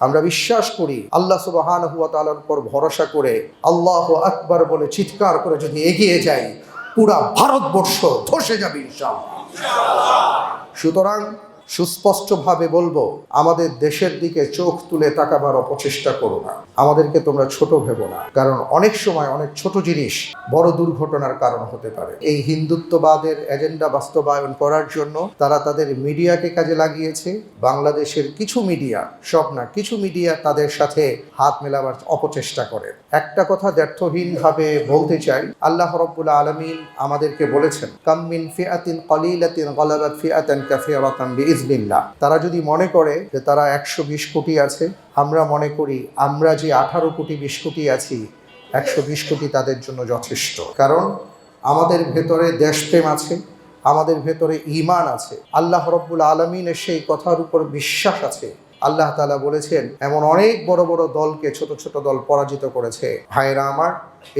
আমরা বিশ্বাস করি আল্লাহ সুবাহান হুয়া তালার উপর ভরসা করে আল্লাহ আকবার বলে চিৎকার করে যদি এগিয়ে যাই, পুরা ভারতবর্ষ ধসে যাবে সুতরাং সুস্পষ্টভাবে বলব, আমাদের দেশের দিকে চোখ তুলে তাকাবার অপচেষ্টা করো না। আমাদেরকে তোমরা ছোট ভেবো না, কারণ অনেক সময় অনেক ছোট জিনিস বড় দুর্ঘটনার কারণ হতে পারে। এই হিন্দুত্ববাদের এজেন্ডা বাস্তবায়ন করার জন্য তারা তাদের মিডিয়াকে কাজে লাগিয়েছে। বাংলাদেশের কিছু মিডিয়া, সব না, কিছু মিডিয়া তাদের সাথে হাত মেলাবার অপচেষ্টা করে। একটা কথা ব্যর্থহীনভাবে বলতে চাই, আল্লাহ রব্বুল আলমিন আমাদেরকে বলেছেন কাম্মিন ফিয়াতিন কলিলাতিন গলাবাত ফিয়াতান কাফিয়ারাতান বিইজনিল্লাহ তারা যদি মনে করে যে তারা একশো বিশ কোটি আছে, আমরা মনে করি আমরা যে আঠারো কোটি বিশ কোটি আছি, একশো বিশ কোটি তাদের জন্য যথেষ্ট। কারণ আমাদের ভেতরে দেশপ্রেম আছে, আমাদের ভেতরে ইমান আছে, আল্লাহ রব্বুল আলমিনের সেই কথার উপর বিশ্বাস আছে। আল্লাহ তালা বলেছেন, এমন অনেক বড় বড় দলকে ছোট ছোট দল পরাজিত করেছে। ভাইরা আমার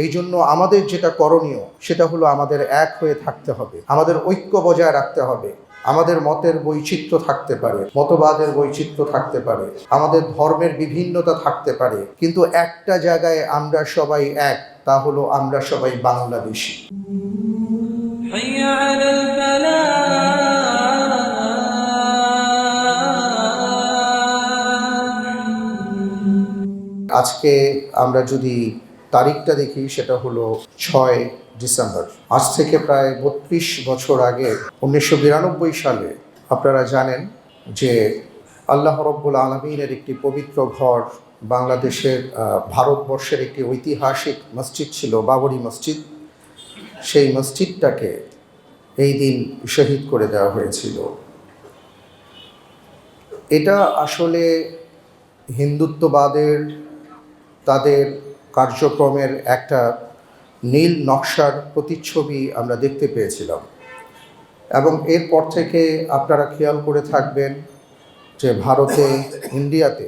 এই জন্য আমাদের যেটা করণীয়, সেটা হলো আমাদের এক হয়ে থাকতে হবে। আমাদের ঐক্য বজায় রাখতে হবে। আমাদের মতের বৈচিত্র্য থাকতে পারে, মতবাদের বৈচিত্র্য থাকতে পারে, আমাদের ধর্মের বিভিন্নতা থাকতে পারে। কিন্তু একটা জায়গায় আমরা সবাই এক, তা হলো আমরা সবাই বাংলাদেশি। আজকে আমরা যদি তারিখটা দেখি, সেটা হলো ছয় ডিসেম্বর। আজ থেকে প্রায় বত্রিশ বছর আগে, উনিশশো বিরানব্বই সালে, আপনারা জানেন যে আল্লাহ রব্বুল আলমিনের একটি পবিত্র ঘর বাংলাদেশের ভারতবর্ষের একটি ঐতিহাসিক মসজিদ ছিল, বাবরি মসজিদ। সেই মসজিদটাকে এই দিন শহীদ করে দেওয়া হয়েছিল। এটা আসলে হিন্দুত্ববাদের তাদের কার্যক্রমের একটা নীল নকশার প্রতিচ্ছবি আমরা দেখতে পেয়েছিলাম। এবং এরপর থেকে আপনারা খেয়াল করে থাকবেন যে ভারতে, ইন্ডিয়াতে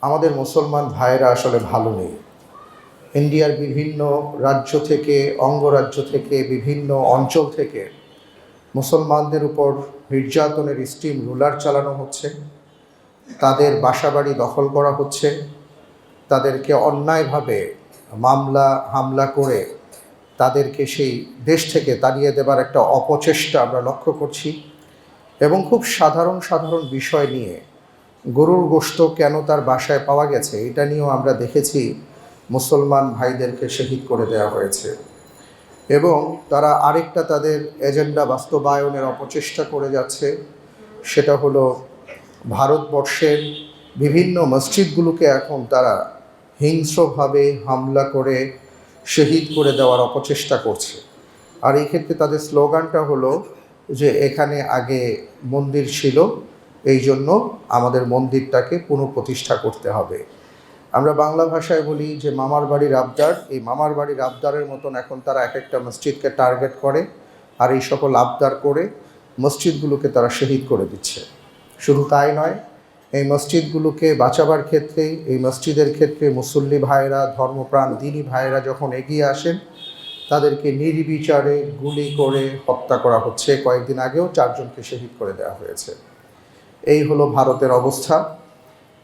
আমাদের মুসলমান ভাইয়েরা আসলে ভালো নেই। ইন্ডিয়ার বিভিন্ন রাজ্য থেকে, অঙ্গরাজ্য থেকে, বিভিন্ন অঞ্চল থেকে মুসলমানদের উপর নির্যাতনের স্টিম রুলার চালানো হচ্ছে। তাদের বাসাবাড়ি দখল করা হচ্ছে। তাদেরকে অন্যায়ভাবে মামলা, হামলা করে তাদেরকে সেই দেশ থেকে তাড়িয়ে দেবার একটা অপচেষ্টা আমরা লক্ষ্য করছি এবং খুব সাধারণ সাধারণ বিষয় নিয়ে গরুর গোশত কেন তার বাসায় পাওয়া গেছে, এটা নিয়েও আমরা দেখেছি মুসলমান ভাইদেরকে শহীদ করে দেওয়া হয়েছে। এবং তারা আরেকটা তাদের এজেন্ডা বাস্তবায়নের অপচেষ্টা করে যাচ্ছে, সেটা হলো ভারতবর্ষের বিভিন্ন মসজিদগুলোকে এখন তারা হিংস্রভাবে হামলা করে শহীদ করে দেওয়ার অপচেষ্টা করছে। আর এই ক্ষেত্রে তাদের স্লোগানটা হলো যে এখানে আগে মন্দির ছিল, এই জন্য আমাদের মন্দিরটাকে পুনঃপ্রতিষ্ঠা করতে হবে। আমরা বাংলা ভাষায় বলি যে মামার বাড়ির আবদার। এই মামার বাড়ির আবদারের মতন এখন তারা এক একটা মসজিদকে টার্গেট করে আর এই সকল আবদার করে মসজিদগুলোকে তারা শহীদ করে দিচ্ছে। শুধু তাই নয় এই মসজিদগুলোকে বাঁচাবার ক্ষেত্রে এই মসজিদের ক্ষেত্রে মুসল্লি ভাইরা ধর্মপ্রাণ দিনী ভাইরা যখন এগিয়ে আসেন, তাদেরকে নির্বিচারে গুলি করে হত্যা করা হচ্ছে। কয়েকদিন আগেও চারজনকে শহীদ করে দেওয়া হয়েছে। এই হলো ভারতের অবস্থা।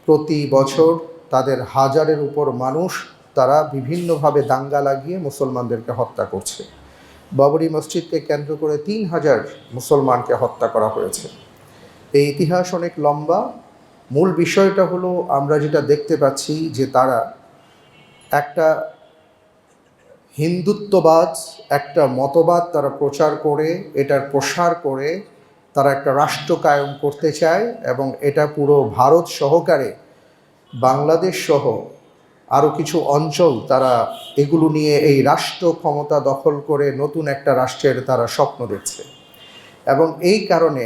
প্রতি বছর তাদের হাজারের উপর মানুষ তারা বিভিন্নভাবে দাঙ্গা লাগিয়ে মুসলমানদেরকে হত্যা করছে। বাবরি মসজিদকে কেন্দ্র করে তিন হাজার মুসলমানকে হত্যা করা হয়েছে। এই ইতিহাস অনেক লম্বা মূল বিষয়টা হলো আমরা যেটা দেখতে পাচ্ছি যে তারা একটা হিন্দুত্ববাদ, একটা মতবাদ তারা প্রচার করে, এটার প্রসার করে, তারা একটা রাষ্ট্র কায়েম করতে চায় এবং এটা পুরো ভারত সহকারে, বাংলাদেশ সহ আরও কিছু অঞ্চল তারা এগুলো নিয়ে এই রাষ্ট্র ক্ষমতা দখল করে নতুন একটা রাষ্ট্রের তারা স্বপ্ন দেখছে। এবং এই কারণে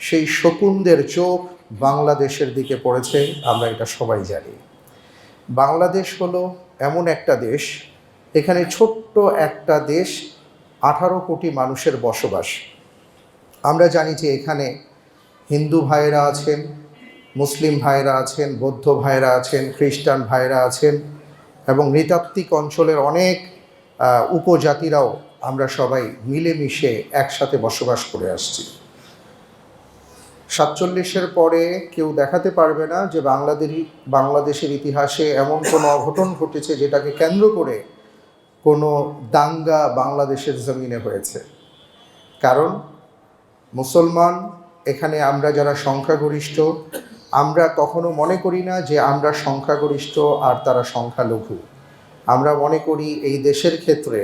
সেই শকুনদের চোখ বাংলাদেশের দিকে পড়েছে, আমরা এটা সবাই জানি। বাংলাদেশ হলো এমন একটা দেশ, এখানে ছোট্ট একটা দেশ, আঠারো কোটি মানুষের বসবাস। আমরা জানি যে এখানে হিন্দু ভাইয়েরা আছেন, মুসলিম ভাইয়েরা আছেন, বৌদ্ধ ভাইয়েরা আছেন, খ্রিস্টান ভাইয়েরা আছেন এবং নৃতাত্ত্বিক অঞ্চলের অনেক উপজাতিরাও আমরা সবাই মিলেমিশে একসাথে বসবাস করে আসছি। সাতচল্লিশের পরে কেউ দেখাতে পারবে না যে বাংলাদেশ বাংলাদেশের ইতিহাসে এমন কোনো অঘটন ঘটেছে যেটাকে কেন্দ্র করে কোনো দাঙ্গা বাংলাদেশের জমিনে হয়েছে। কারণ মুসলমান, এখানে আমরা যারা সংখ্যাগরিষ্ঠ, আমরা কখনো মনে করি না যে আমরা সংখ্যাগরিষ্ঠ আর তারা সংখ্যালঘু। আমরা মনে করি এই দেশের ক্ষেত্রে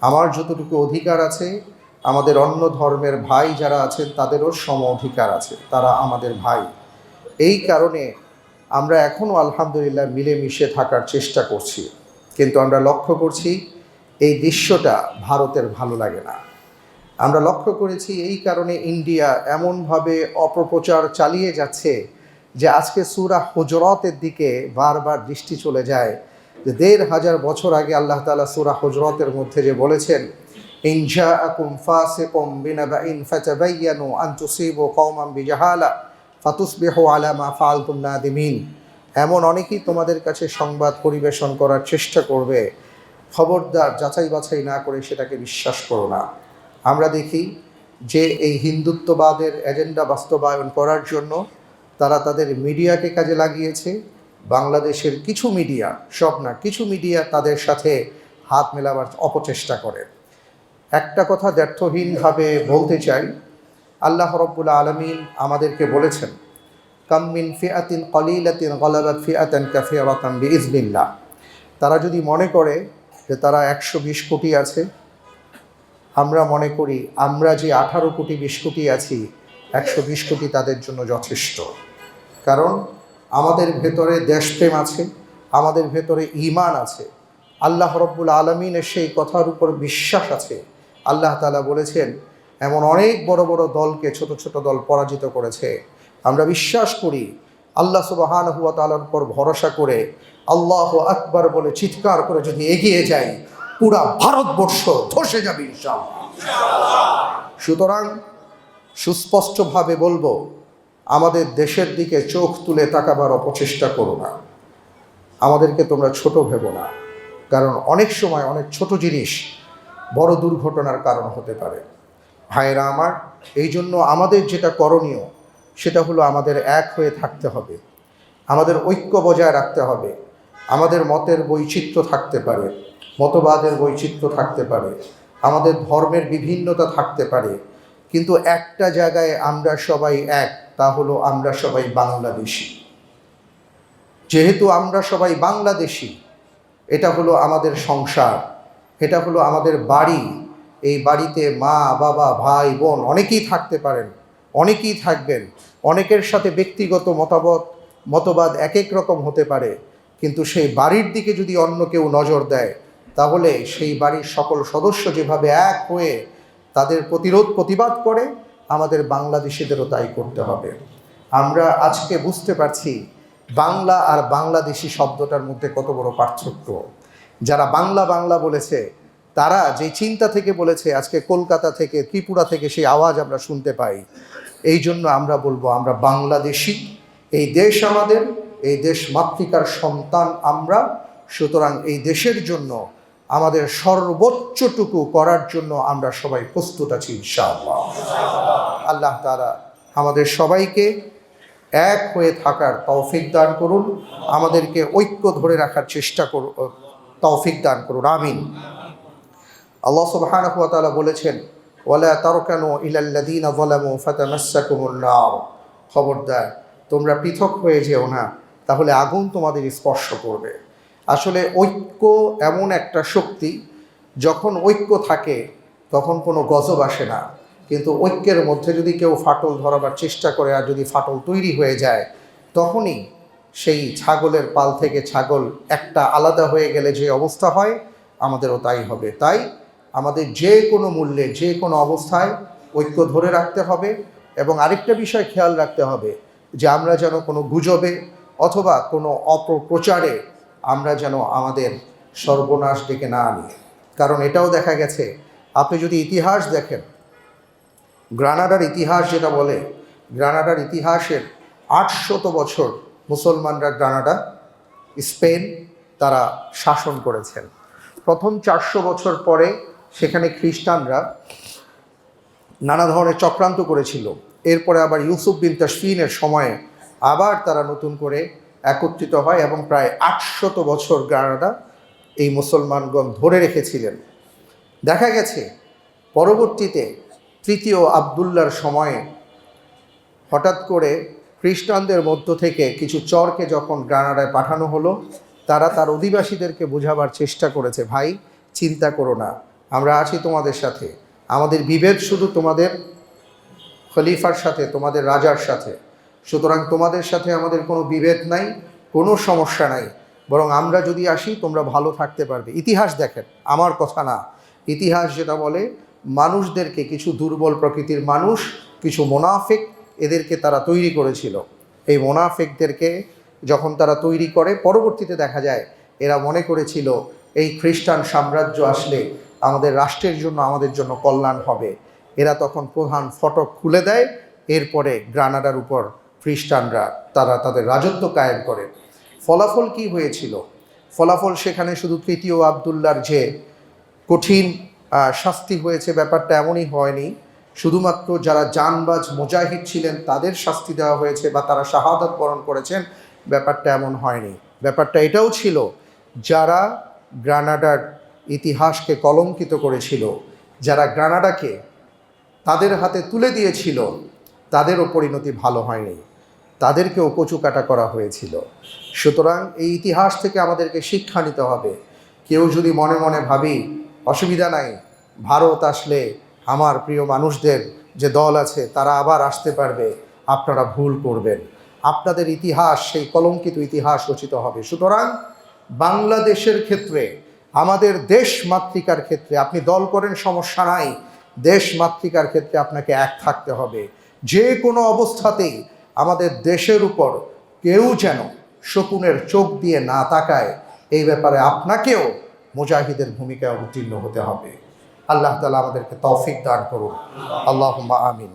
আমার যতটুকু অধিকার আছে আমাদের অন্য ধর্মের ভাই যারা আছেন, তাদেরও সম অধিকার আছে। তারা আমাদের ভাই। এই কারণে আমরা এখনও আলহামদুলিল্লাহ মিলেমিশে থাকার চেষ্টা করছি। কিন্তু আমরা লক্ষ্য করছি, এই দৃশ্যটা ভারতের ভালো লাগে না। আমরা লক্ষ্য করেছি, এই কারণে ইন্ডিয়া এমনভাবে অপপ্রচার চালিয়ে যাচ্ছে যে আজকে সুরা হজরতের দিকে বারবার দৃষ্টি চলে যায়। যে দেড় হাজার বছর আগে আল্লাহ তালা সুরা হজরতের মধ্যে যে বলেছেন ইনজা আকুম ফাসিকুম বিনাবাইন ফাতাবায়ানু আন তুসিবু কওমান বিজাহালা ফাতুসবিহু আলা মা ফাআলতুম নাদিমিন এমন অনেকেই তোমাদের কাছে সংবাদ পরিবেশন করার চেষ্টা করবে। খবরদার যাচাই বাছাই না করে সেটাকে বিশ্বাস করো না। আমরা দেখি যে এই হিন্দুত্ববাদের এজেন্ডা বাস্তবায়ন করার জন্য তারা তাদের মিডিয়াকে কাজে লাগিয়েছে। বাংলাদেশের কিছু মিডিয়া, সব না, কিছু মিডিয়া তাদের সাথে হাত মেলাবার অপচেষ্টা করে। একটা কথা ব্যর্থহীনভাবে বলতে চাই, আল্লাহ রব্বুল আলমিন আমাদেরকে বলেছেন কাম্মিন ফিয়াতিন কলিলাতিন গলাবাত ফিয়াতান কাফিয়ারাতান বিইজনিল্লাহ তারা যদি মনে করে যে তারা একশো বিশ কোটি আছে, আমরা মনে করি আমরা যে আঠারো কোটি, বিশ কোটি আছি, একশো বিশ কোটি তাদের জন্য যথেষ্ট। কারণ আমাদের ভেতরে দেশপ্রেম আছে, আমাদের ভেতরে ঈমান আছে, আল্লাহ রব্বুল আলমিনের সেই কথার উপর বিশ্বাস আছে আল্লাহ তালা বলেছেন, এমন অনেক বড় বড় দলকে ছোট ছোট দল পরাজিত করেছে। আমরা বিশ্বাস করি আল্লাহ সুবাহান হুয়া তালার উপর ভরসা করে আল্লাহ আকবার বলে চিৎকার করে যদি এগিয়ে যাই, পুরা ভারতবর্ষ ধসে যাবে সুতরাং সুস্পষ্টভাবে বলব, আমাদের দেশের দিকে চোখ তুলে তাকাবার অপচেষ্টা করো না। আমাদেরকে তোমরা ছোট ভেবো না। কারণ অনেক সময় অনেক ছোট জিনিস বড় দুর্ঘটনার কারণ হতে পারে। ভাইয়েরা আমার, এই জন্য আমাদের যেটা করণীয়, সেটা হলো আমাদের এক হয়ে থাকতে হবে। আমাদের ঐক্য বজায় রাখতে হবে। আমাদের মতের বৈচিত্র্য থাকতে পারে, মতবাদের বৈচিত্র্য থাকতে পারে, আমাদের ধর্মের বিভিন্নতা থাকতে পারে। কিন্তু একটা জায়গায় আমরা সবাই এক, তা হলো আমরা সবাই বাংলাদেশি। যেহেতু আমরা সবাই বাংলাদেশি, এটা হলো আমাদের সংসার। এটা হলো আমাদের বাড়ি। এই বাড়িতে মা, বাবা, ভাই, বোন অনেকেই থাকতে পারেন, অনেকেই থাকবেন। অনেকের সাথে ব্যক্তিগত মতামত, মতবাদ এক এক রকম হতে পারে। কিন্তু সেই বাড়ির দিকে যদি অন্য কেউ নজর দেয়, তাহলে সেই বাড়ির সকল সদস্য যেভাবে এক হয়ে তাদের প্রতিরোধ, প্রতিবাদ করে, আমাদের বাংলাদেশিদেরও তাই করতে হবে। আমরা আজকে বুঝতে পারছি বাংলা আর বাংলাদেশি শব্দটার মধ্যে কত বড় পার্থক্য। যারা বাংলা বাংলা বলেছে, তারা যে চিন্তা থেকে বলেছে আজকে কলকাতা থেকে, ত্রিপুরা থেকে সেই আওয়াজ আমরা শুনতে পাই। এই জন্য আমরা বলব, আমরা বাংলাদেশি, এই দেশ আমাদের, এই দেশ মাতৃকার সন্তান আমরা, সুতরাং এই দেশের জন্য, আমাদের সর্বোচ্চটুকু করার জন্য আমরা সবাই প্রস্তুত আছি, ইনশাআল্লাহ। আল্লাহ তারা আমাদের সবাইকে এক হয়ে থাকার তৌফিক দান করুন, আমাদেরকে ঐক্য ধরে রাখার চেষ্টা করুন তৌফিক দান করুন, আমিন। আল্লাহ তাআলা বলেছেন, ওয়ালা তারকানু ইলাল্লাযীনা যালামু ফাতামাসসাকুমুন নার। খবরদার, তোমরা পৃথক হয়ে যেও না, তাহলে আগুন তোমাদের স্পর্শ করবে। আসলে ঐক্য এমন একটা শক্তি, যখন ঐক্য থাকে, তখন কোনো গজব আসে না। কিন্তু ঐক্যের মধ্যে যদি কেউ ফাটল ধরাবার চেষ্টা করে আর যদি ফাটল তৈরি হয়ে যায়, তখনই সেই ছাগলের পাল থেকে ছাগল একটা আলাদা হয়ে গেলে যে অবস্থা হয়, আমাদেরও তাই হবে। তাই আমাদের যে কোনো মূল্যে, যে কোনো অবস্থায় ঐক্য ধরে রাখতে হবে এবং আরেকটা বিষয় খেয়াল রাখতে হবে যে আমরা যেন কোনো গুজবে অথবা কোনো অপপ্রচারে আমরা যেন আমাদের সর্বনাশ ডেকে না আনি। কারণ এটাও দেখা গেছে, আপনি যদি ইতিহাস দেখেন, গ্রানাডার ইতিহাস যেটা বলে, গ্রানাডার ইতিহাসের আটশত বছর মুসলমানরা গ্রানাডা, স্পেন, তারা শাসন করেছেন। প্রথম চারশো বছর পরে সেখানে খ্রিস্টানরা নানা ধরনের চক্রান্ত করেছিল। এরপরে আবার ইউসুফ বিন তাসফিনের সময়ে আবার তারা নতুন করে একত্রিত হয় এবং প্রায় আটশত বছর গ্রানাডা এই মুসলমানগণ ধরে রেখেছিলেন। দেখা গেছে, পরবর্তীতে তৃতীয় আবদুল্লার সময়ে হঠাৎ করে খ্রিস্টানদের মধ্য থেকে কিছু চরকে যখন গ্রানাডায় পাঠানো হলো, তারা তার অধিবাসীদেরকে বোঝাবার চেষ্টা করেছে, ভাই, চিন্তা করো না, আমরা আছি তোমাদের সাথে। আমাদের বিভেদ শুধু তোমাদের খলিফার সাথে, তোমাদের রাজার সাথে। সুতরাং তোমাদের সাথে আমাদের কোনো বিভেদ নাই, কোনো সমস্যা নাই। বরং আমরা যদি আসি, তোমরা ভালো থাকতে পারবে। ইতিহাস দেখেন, আমার কথা না। ইতিহাস যেটা বলে, মানুষদেরকে কিছু দুর্বল প্রকৃতির মানুষ, কিছু মোনাফেক এদেরকে তারা তৈরি করেছিল। এই মোনাফেকদেরকে যখন তারা তৈরি করে, পরবর্তীতে দেখা যায় এরা মনে করেছিল, এই খ্রিস্টান সাম্রাজ্য আসলে আমাদের রাষ্ট্রের জন্য, আমাদের জন্য কল্যাণ হবে। এরা তখন প্রধান ফটক খুলে দেয়, এরপরে গ্রানাডার উপর খ্রিস্টানরা তারা তাদের রাজত্ব কায়েম করে। ফলাফল কি হয়েছিল? ফলাফল সেখানে শুধু তৃতীয় আবদুল্লার যে কঠিন শাস্তি হয়েছে, ব্যাপারটা এমনই হয়নি। শুধুমাত্র যারা জানবাজ মুজাহিদ ছিলেন, তাদের শাস্তি দেওয়া হয়েছে বা তারা শাহাদাত বরণ করেছেন, ব্যাপারটা এমন হয়নি। ব্যাপারটা এটাও ছিল, যারা গ্রানাডার ইতিহাসকে কলঙ্কিত করেছিল, যারা গ্রানাডাকে তাদের হাতে তুলে দিয়েছিল তাদেরও পরিণতি ভালো হয়নি। তাদেরকেও কচুকাটা করা হয়েছিল। সুতরাং এই ইতিহাস থেকে আমাদেরকে শিক্ষা নিতে হবে। কেউ যদি মনে মনে ভাবি, অসুবিধা নাই, ভারত আসলে আমার প্রিয় মানুষদের যে দল আছে, তারা আবার আসতে পারবে। আপনারা ভুল করবেন। আপনাদের ইতিহাস, সেই কলঙ্কিত ইতিহাস রচিত হবে। সুতরাং বাংলাদেশের ক্ষেত্রে, আমাদের দেশ মাতৃকার ক্ষেত্রে, আপনি দল করেন, সমস্যা নাই। দেশ মাতৃকার ক্ষেত্রে আপনাকে এক থাকতে হবে। যে কোনো অবস্থাতেই আমাদের দেশের উপর কেউ যেন শকুনের চোখ দিয়ে না তাকায়, এই ব্যাপারে আপনাকেও মুজাহিদের ভূমিকায় অবতীর্ণ হতে হবে। আল্লাহ তালা আমাদেরকে তৌফিক দান করুন। আল্লাহ আমিন।